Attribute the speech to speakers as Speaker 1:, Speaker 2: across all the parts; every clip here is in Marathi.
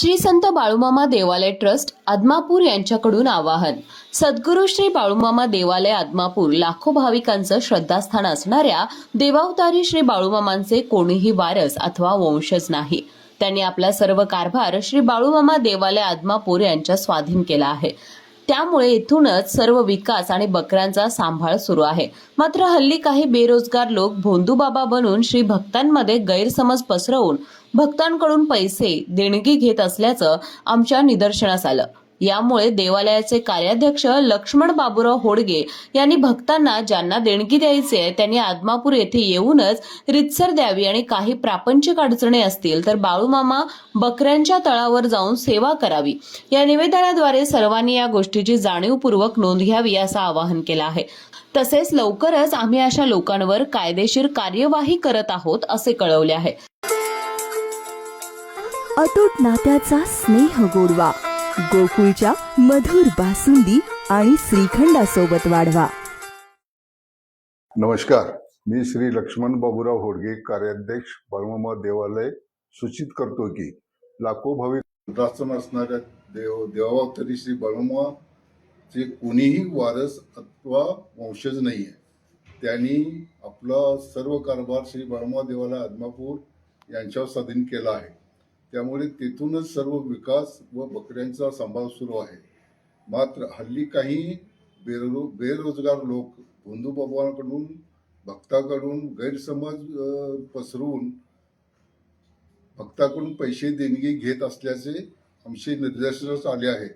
Speaker 1: श्री संत बाळूमामा देवालय ट्रस्ट आदमापूर यांच्याकडून आवाहन. सद्गुरू श्री बाळूमामा देवालय आदमापूर लाखो भाविकांचं श्रद्धास्थान असणाऱ्या देवावतारी श्री बाळूमामांचे कोणीही वारस अथवा वंशज नाही. त्यांनी आपला सर्व कारभार श्री बाळूमामा देवालय आदमापूर यांच्या स्वाधीन केला आहे. त्यामुळे इथूनच सर्व विकास आणि बकऱ्यांचा सांभाळ सुरू आहे. मात्र हल्ली काही बेरोजगार लोक भोंदूबाबा बनून श्री भक्तांमध्ये गैरसमज पसरवून भक्तांकडून पैसे देणगी घेत असल्याचं आमच्या निदर्शनास आलं. यामुळे देवालयाचे कार्याध्यक्ष लक्ष्मण बाबूराव होडगे यांनी भक्तांना ज्यांना देणगी द्यायची आहे त्यांनी आदमापूर येथे येऊनच रितसर द्यावी आणि काही प्रापंचिक अडचणी असतील तर बाळूमामा बकऱ्यांच्या तळावर जाऊन सेवा करावी. या निवेदनाद्वारे सर्वांनी या गोष्टीची जाणीवपूर्वक नोंद घ्यावी असं आवाहन केलं आहे. तसेच लवकरच आम्ही अशा लोकांवर कायदेशीर कार्यवाही करत आहोत असे कळवले आहे.
Speaker 2: अतूट नात्याचा स्नेह गोडवा. गोकुळच्या मधुर बासुंदी आणि श्रीखंडासोबत वाढवा.
Speaker 3: नमस्कार. मी श्री लक्ष्मण बाबूराव होडगे कार्याध्यक्ष परममा देवालय सूचित करतो की लाखो भाविक दासन असणाऱ्या देव देवावतरी श्री बळमा चे कोणीही वारस अथवा वंशज नाही आहे त्यांनी आपला सर्व कारभार श्री बळमा देवालय आदमापूर यांच्यावर स्वाधीन केला आहे. त्यामुळे तेथूनच सर्व विकास व बकऱ्यांचा सांभाळ सुरू आहे. मात्र हल्ली काही बेरो बेरोजगार लोक बंधुबाबांकडून भक्ताकडून गैरसमज पसरवून भक्ताकडून पैसे देणगी घेत असल्याचे आमचे निदर्शनास आले आहे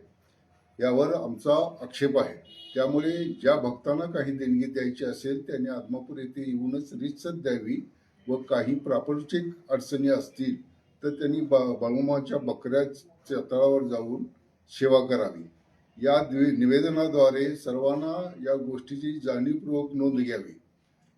Speaker 3: यावर आमचा आक्षेप आहे. त्यामुळे ज्या भक्तांना काही देणगी द्यायची असेल त्यांनी आदमापूर येथे येऊनच रितसर द्यावी व काही प्रापंचिक अडचणी असतील तर त्यांनी बा बाळूमाच्या बकऱ्याच्या तळावर जाऊन सेवा करावी. या निवेदनाद्वारे सर्वांना या गोष्टीची जाणीवपूर्वक नोंद घ्यावी.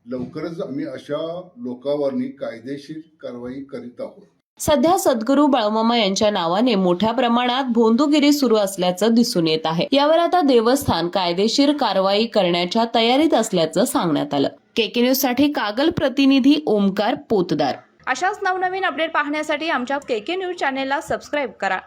Speaker 3: लवकरच आम्ही अशा लोकांवरनी कायदेशीर कारवाई करीत आहोत.
Speaker 1: सध्या सद्गुरू बाळमामा यांच्या नावाने मोठ्या प्रमाणात भोंदूगिरी सुरू असल्याचं दिसून येत आहे. यावर आता देवस्थान कायदेशीर कारवाई करण्याच्या तयारीत असल्याचं सांगण्यात आलं. केके न्यूजसाठी कागल प्रतिनिधी ओमकार पोतदार.
Speaker 4: अशाच नवनवीन अपडेट पाहण्यासाठी आमच्या के के न्यूज चॅनेलला सबस्क्राईब करा.